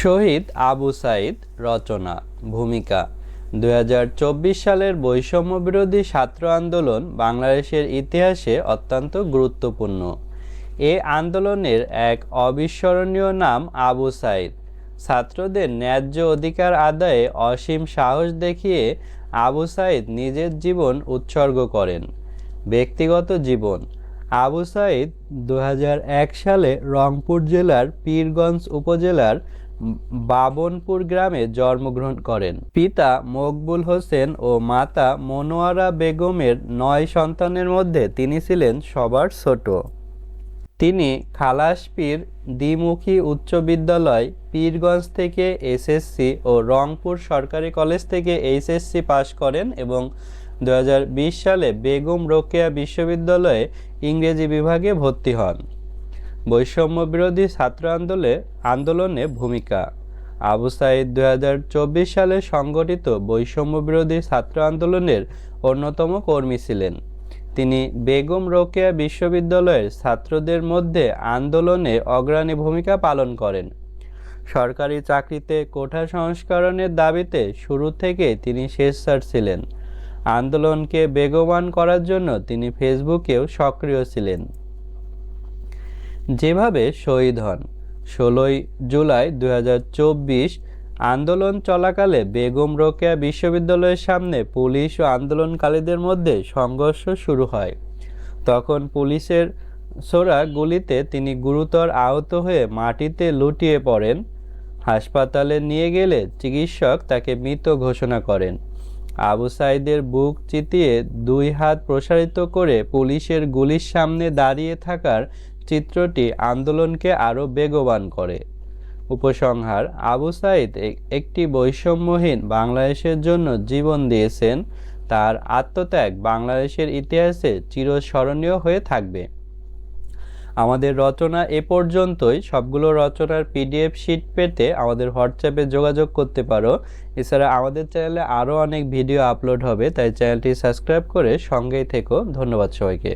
শহীদ আবু সাইদ রচনা, ভূমিকা, দুই হাজার চব্বিশ সালের বৈষম্য বিরোধী ছাত্র আন্দোলন বাংলাদেশের ইতিহাসে অত্যন্ত গুরুত্বপূর্ণ। এ আন্দোলনের এক অবিস্মরণীয় নাম আবু সাইদ। ছাত্রদের ন্যায্য অধিকার আদায়ে অসীম সাহস দেখিয়ে আবু সাইদ নিজের জীবন উৎসর্গ করেন। ব্যক্তিগত জীবন, আবু সাইদ দু হাজার এক সালে রংপুর জেলার পীরগঞ্জ উপজেলার বাবনপুর গ্রামে জন্মগ্রহণ করেন। পিতা মকবুল হোসেন ও মাতা মনোয়ারা বেগমের নয় সন্তানের মধ্যে তিনি ছিলেন সবার ছোট। তিনি খালাসপীর দ্বিমুখী উচ্চ বিদ্যালয়, পীরগঞ্জ থেকে এসএসসি ও রংপুর সরকারি কলেজ থেকে এইচএসসি পাশ করেন এবং দু হাজার বিশ সালে বেগম রোকেয়া বিশ্ববিদ্যালয়ে ইংরেজি বিভাগে ভর্তি হন। বৈষম্য বিরোধী ছাত্র আন্দোলনে আন্দোলনে ভূমিকা। আবু সাইদ দুই সালে সংগঠিত বৈষম্য বিরোধী ছাত্র আন্দোলনের অন্যতম কর্মী ছিলেন। তিনি বেগম রোকেয়া বিশ্ববিদ্যালয়ের ছাত্রদের মধ্যে আন্দোলনে অগ্রণী ভূমিকা পালন করেন। সরকারি চাকরিতে কোঠা সংস্করণের দাবিতে শুরু থেকে তিনি স্বেচ্ছার ছিলেন। আন্দোলনকে বেগবান করার জন্য তিনি ফেসবুকেও সক্রিয় ছিলেন। যেভাবে শহীদ হন, ষোলোই জুলাই দু হাজার চব্বিশ আন্দোলন চলাকালে বেগম রোকেয়া বিশ্ববিদ্যালয়ের সামনে পুলিশ ও আন্দোলনকারীদের মধ্যে সংঘর্ষ শুরু হয়। তখন পুলিশের ছোড়া গুলিতে তিনি গুরুতর আহত হয়ে মাটিতে লুটিয়ে পড়েন, হাসপাতালে নিয়ে গেলে চিকিৎসক তাকে মৃত ঘোষণা করেন। আবু সাইদের বুক চিতিয়ে দুই হাত প্রসারিত করে পুলিশের গুলির সামনে দাঁড়িয়ে থাকার চিত্রটি আন্দোলনকে আরও বেগবান করে। উপসংহার, আবু সাইদ একটি বৈষম্যহীন বাংলাদেশের জন্য জীবন দিয়েছেন। তার আত্মত্যাগ বাংলাদেশের ইতিহাসে চিরস্মরণীয় হয়ে থাকবে। আমাদের রচনা এ পর্যন্তই। সবগুলো রচনার পিডিএফ শিট পেতে আমাদের হোয়াটসঅ্যাপে যোগাযোগ করতে পারো। এছাড়া আমাদের চ্যানেলে আরও অনেক ভিডিও আপলোড হবে, তাই চ্যানেলটি সাবস্ক্রাইব করে সঙ্গেই থেকো। ধন্যবাদ সবাইকে।